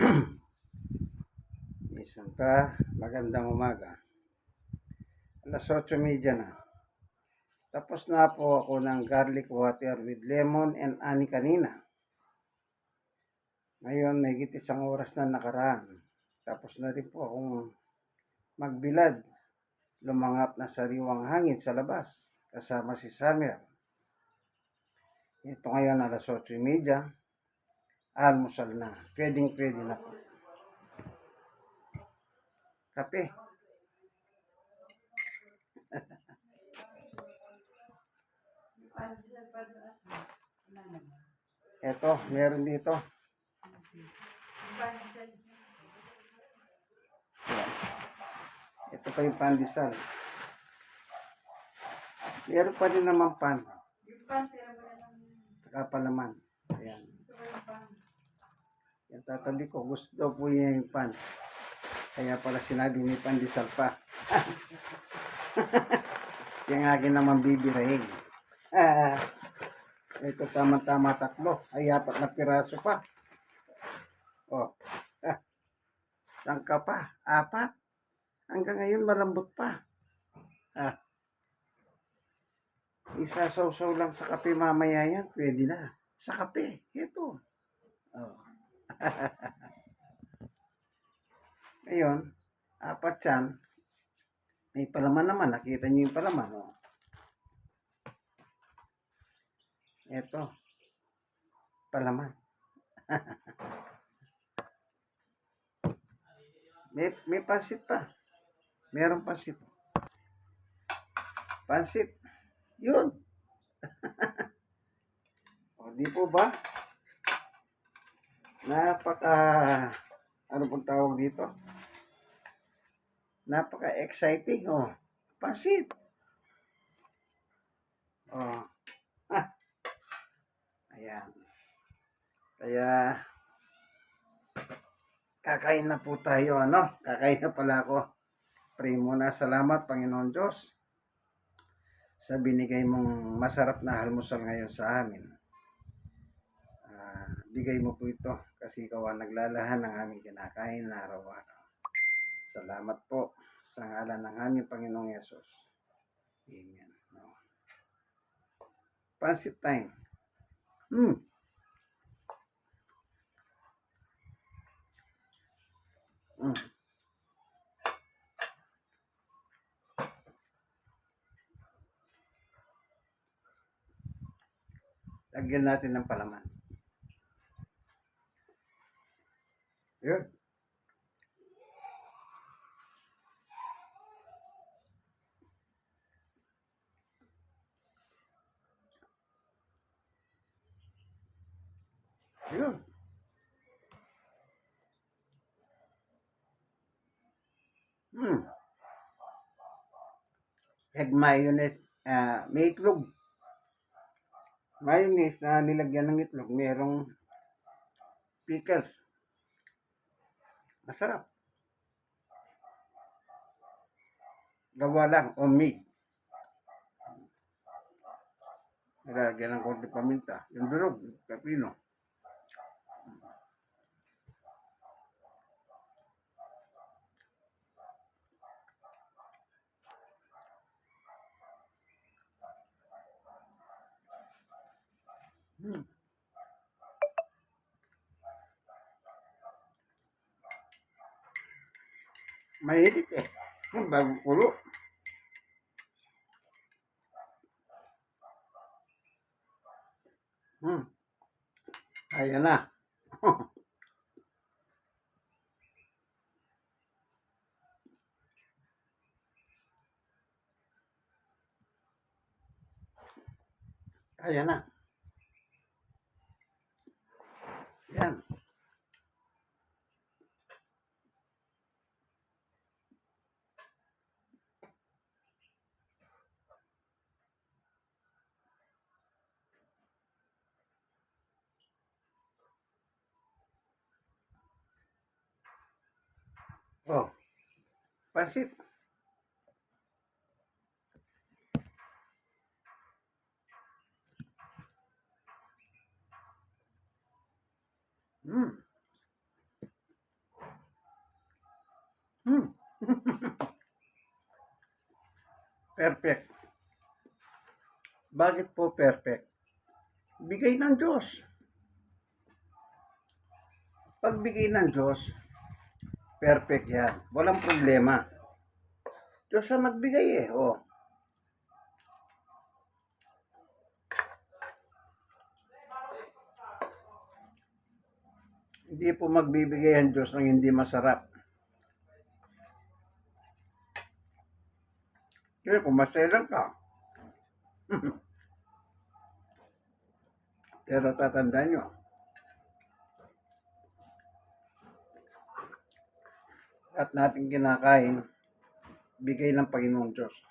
Isanta, magandang umaga. Alas 8.30 na. Tapos na po ako ng garlic water with lemon and honey kanina. Ngayon, may git isang oras na nakaraan. Tapos na rin po akong magbilad. Lumangap na sariwang hangin sa labas. Kasama si Summer. Ito ngayon alas 8.30. Almusal na. Pwedeng pwede na po. Kape. Ito, meron dito. Ito pa yung pandesal. Meron pa din naman pan. Saka pa naman. Ayan. Yan tatabi ko. Gusto po yung pan. Kaya pala sinabi may pandesal pa. Siya nga akin naman bibirahin. Ah, ito tama-tama tatlo. Ay apat na piraso pa. Oh. Ah. Saan ka pa? Apat? Hanggang ngayon malambot pa. Ah. Isasaw-saw lang sa kape mamaya yan. Pwede na. Sa kape. Ito. Oh. Ngayon, apat yan. May palaman naman. Nakita niyo yung palaman. Oh. Ito. Palaman. may, may pansit pa. Meron pansit. Pansit. Yun. o, di po ba? Napaka, ano pong tawag dito? Napaka-exciting, oh. Pansit. Oh. Ah. Ayan. Kaya, kakain na po tayo, ano? Kakain na pala ako. Pray muna. Salamat, Panginoon Diyos, sa binigay mong masarap na almusal ngayon sa amin. Bigay mo po ito kasi ikaw ang naglalahan ng aming kinakain na araw-araw. Salamat po sa ngalan ng aming Panginoong Yesus. Amen. No. Pansit time. Hmm. Mm. Lagyan natin ng palaman. Yun. Yun. Hmm. Egg mayonnaise. ah may itlog. Mayonnaise na nilagyan ng itlog. Merong pickles. Masarap. Gawa lang o made. Nilagyan ng konti paminta. Yung durog, pepino. Hmm. Mahilig eh. Bago kulo. Hmm. Ayan na. Ayan na. Yan. Oh. Pansit. Hmm. Hmm. perfect. Bakit po perfect? Bigay ng Diyos. Pagbigay ng Diyos, perfect yan. Walang problema. Diyos ang nagbigay eh. Oh. Hindi po magbibigay ang Diyos ng hindi masarap. Kaya kung maselan ka. Pero tatandaan nyo, at natin kinakain, bigay ng Panginoong Diyos.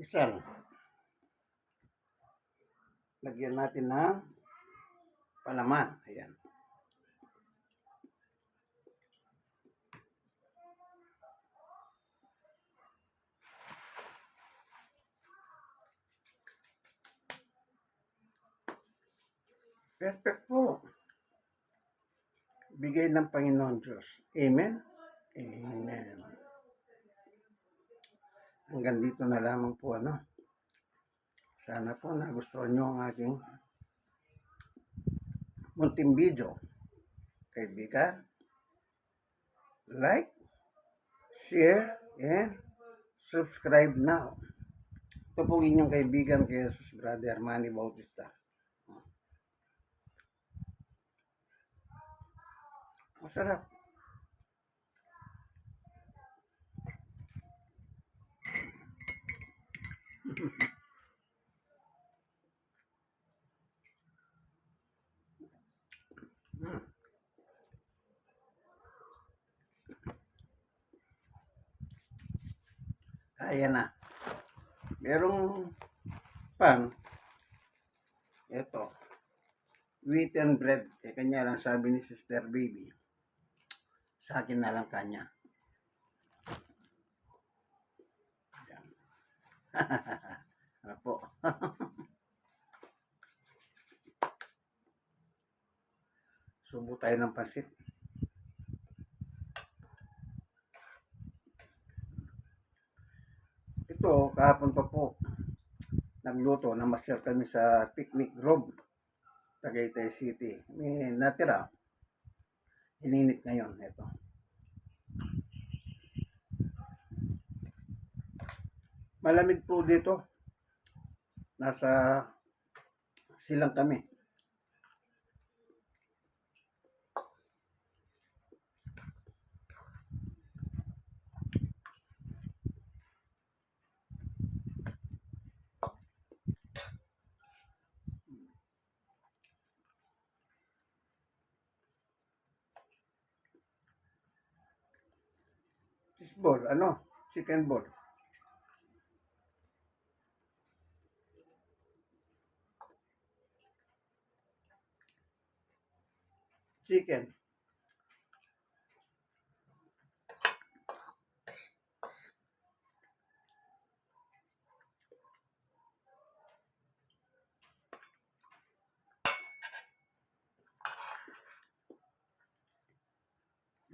Isang. Lagyan natin ng palaman. Ayan. Perfect po. Bigay ng Panginoon Diyos. Amen? Amen. Hanggang dito na lamang po ano. Sana po nagustuhan nyo ang aking munting video. Kaibigan, like, share, and subscribe now. Ito po inyong kaibigan kay Jesus Brother Manny Bautista. Masarap. Mm. Kaya na. Merong pan. Ito. Wheaten bread. Eh, kanya lang sabi ni Sister Baby. Sa akin na lang kanya. Ayan. ano po? Subo tayo ng pansit. Ito, kahapon pa po, nagluto, namasyal kami sa picnic grove, Tagaytay City. May natira, ininit ngayon, ito. Malamig po dito. Nasa silang kami. Ball, ano? Chicken ball. Chicken.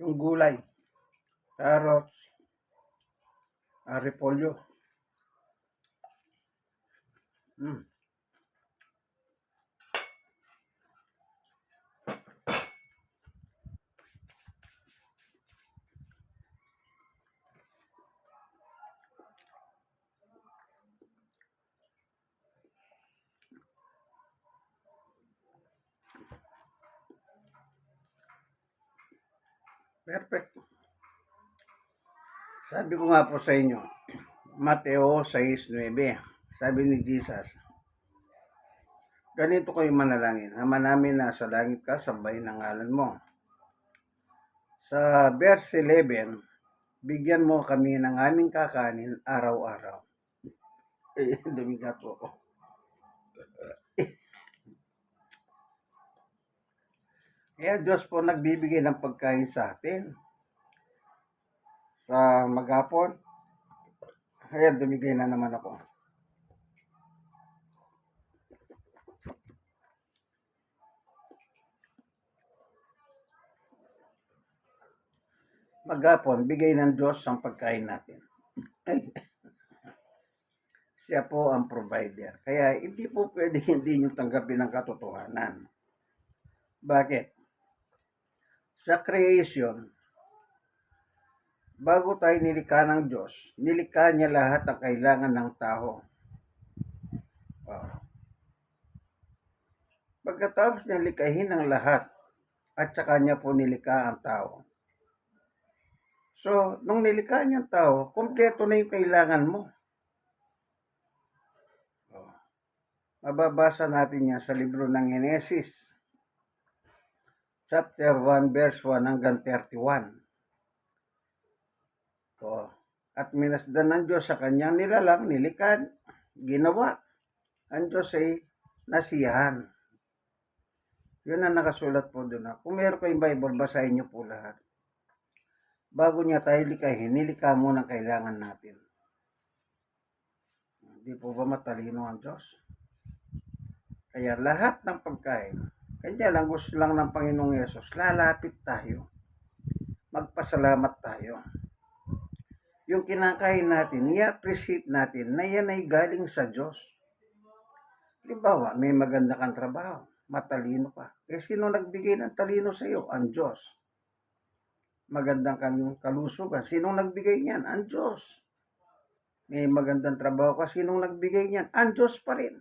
Yung gulay. Carrots. Repolyo. Mm. Perfect. Sabi ko nga po sa inyo, Mateo 6.9, sabi ni Jesus, ganito kayo manalangin, Ama namin na sa langit ka, sabayin ang ngalan mo. Sa verse 11, bigyan mo kami ng aming kakanin araw-araw. Eh, dumigat po ako. Kaya Diyos po nagbibigay ng pagkain sa atin. Sa maghapon, kaya dumigay na naman ako. Maghapon, bigay ng Diyos ang pagkain natin. Ay, siya po ang provider. Kaya hindi po pwede hindi nyo tanggapin ang katotohanan. Bakit? Sa creation, bago tayo nilikha ng Diyos, nilikha niya lahat ang kailangan ng tao. Wow. Pagkatapos niya likahin ang lahat, at saka niya po nilikha ang tao. So, nung nilikha niya ang tao, kompleto na yung kailangan mo. Mababasa natin yan sa libro ng Genesis, chapter 1, verse 1 hanggang 31. Oh. At minasdan ng Diyos sa kanyang nilalang, nilikad, ginawa. Ang Diyos ay nasiyahan. Yun ang nakasulat po doon. Kung meron kayong Bible, basahin niyo po lahat bago niya tayo likahin, nilikha mo ng kailangan natin. Hindi po ba matalino ang Diyos? Kaya lahat ng pagkain, kanya lang gusto lang ng Panginoong Yesus, lalapit tayo. Magpasalamat tayo. Yung kinakain natin, i-appreciate natin na yan ay galing sa Diyos. Halimbawa, may maganda kang trabaho, matalino ka. Eh, sino nagbigay ng talino sa iyo? Ang Diyos magandang kanyang kalusugan. Sinong nagbigay niyan? Ang Diyos. May magandang trabaho ka. Sinong nagbigay niyan? Ang Diyos pa rin.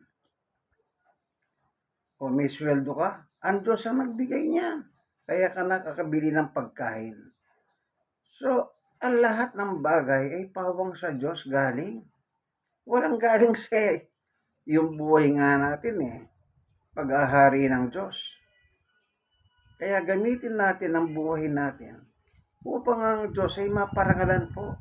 O may sweldo ka? Ang Diyos ang nagbigay niyan. Kaya ka nakakabili ng pagkain. So, ang lahat ng bagay ay pawang sa Diyos galing. Walang galing sa yung buhay nga natin eh. Pag-ahari ng Diyos. Kaya gamitin natin ang buhay natin upang ang Diyos ay maparangalan po.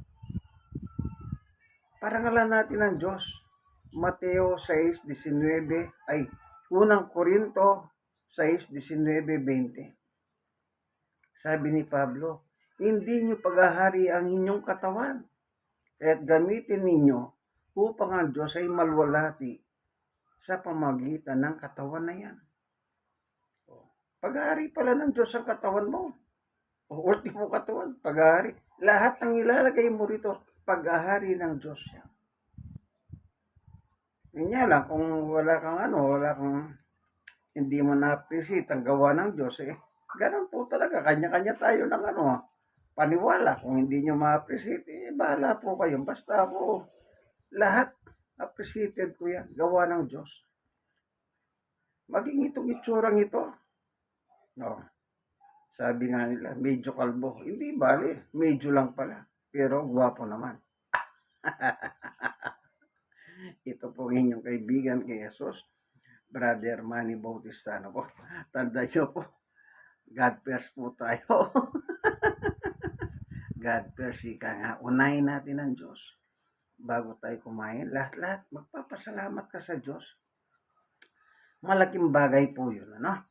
Parangalan natin ang Diyos. Mateo 6.19 ay unang Korinto 6.19.20 Sabi ni Pablo, hindi nyo paghahari ang inyong katawan, kaya't gamitin ninyo upang ang Diyos ay malwalati sa pamagitan ng katawan na yan. Paghahari pala ng Diyos ang katawan mo o ultimo katawan, paghahari. Lahat ng ilalagay mo rito, paghahari ng Diyos yan. Yun lang, kung wala kang ano, wala kang hindi mo na-appreciate ang gawa ng Diyos, eh, ganun po talaga, kanya-kanya tayo ng ano, paniwala. Kung hindi nyo ma-appreciate, eh, bahala po kayo. Basta ako, lahat, appreciated ko yan, gawa ng Diyos. Maging itong itsurang ito, no, sabi nga nila, medyo kalbo. Hindi bali, medyo lang pala. Pero gwapo naman. Ito po inyong kaibigan kay Jesus, Brother Manny Bautista. Ano po? Tanda nyo po, God first po tayo. God first, ika nga. Unahin natin ang Diyos. Bago tayo kumain, lahat-lahat, magpapasalamat ka sa Diyos. Malaking bagay po yun, ano?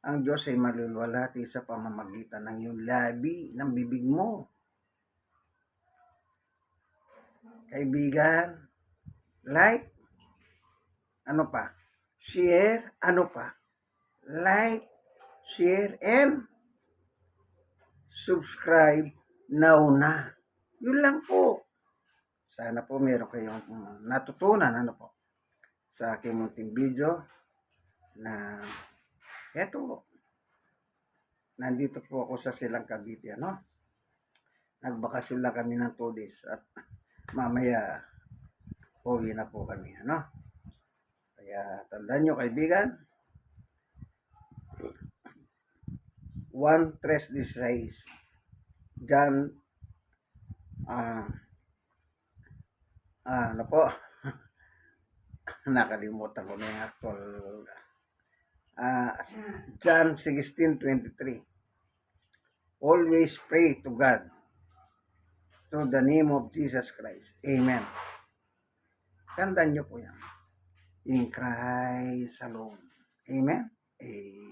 ang Diyos ay malulwalhati sa pamamagitan ng iyong labi, ng bibig mo. Kaibigan, like, ano pa? Share, ano pa? Like, share, and subscribe now na. Yun lang po. Sana po meron kayong natutunan, ano po, sa aking munting video na Eto, nandito po ako sa Silang Cavite, ano? Nagbakasyon lang kami ng 2 days at mamaya uwi na po kami, ano? Kaya tandaan nyo kaibigan, 1, 3, 16, John, ah, ah, ano po, nakalimutan ko na yung actual uh, John 16:23. Always pray to God. to the name of Jesus Christ. Amen. Tandaan niyo po yan. In Christ alone. Amen. Amen.